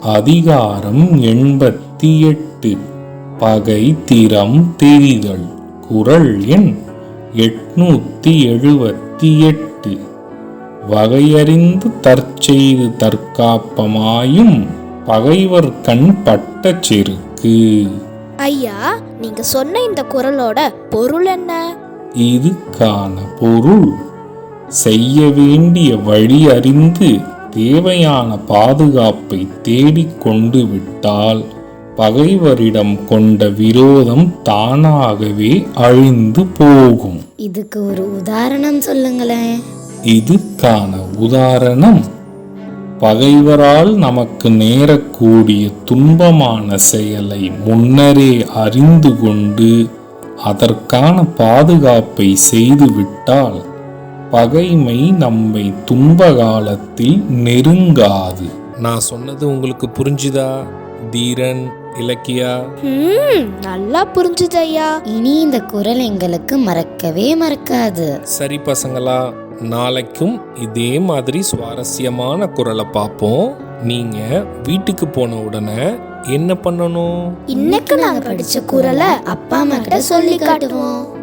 அதிகாரம் எண்பத்தி எட்டு பகை திறம் தெரிதல் குரல் எண் எட்நூத்தி எழுபத்தி எட்டு வகையறிந்து தற்செய்து தற்காப்பமாயும் பகைவர் கண் பட்ட செருக்கு. ஐயா நீங்க சொன்ன இந்த குரலோட பொருள் என்ன? இதுக்கான பொருள். செய்ய வேண்டிய வழி அறிந்து தேவையான பாதுகாப்பை தேடிக் கொண்டு விட்டால் பகைவரிடம் கொண்ட விரோதம் தானாகவே அழிந்து போகும். இதுக்கு ஒரு உதாரணம் சொல்லுங்களேன். இதுக்கான உதாரணம் பகைவரால் நமக்கு நேரக்கூடிய துன்பமான செயலை முன்னரே அறிந்து கொண்டு அதற்கான பாதுகாப்பை செய்துவிட்டால் பகைமை நம்மை துன்ப காலத்தில் நெருங்காது. நான் சொன்னது உங்களுக்கு புரிஞ்சுதா தீரன் இலக்கியா? ம் நல்லா புரிஞ்சுது ஐயா இனி இந்த குரல் எங்களுக்கு மறக்கவே மறக்காது. சரி பசங்களா நாளைக்கும் இதே மாதிரி சுவாரஸ்யமான குரலை பார்ப்போம். நீங்க வீட்டுக்கு போன உடனே என்ன பண்ணணும்? இன்னைக்கு நாங்க படிச்ச குரலை அப்பா அம்மா கிட்ட சொல்லி காட்டுவோம்.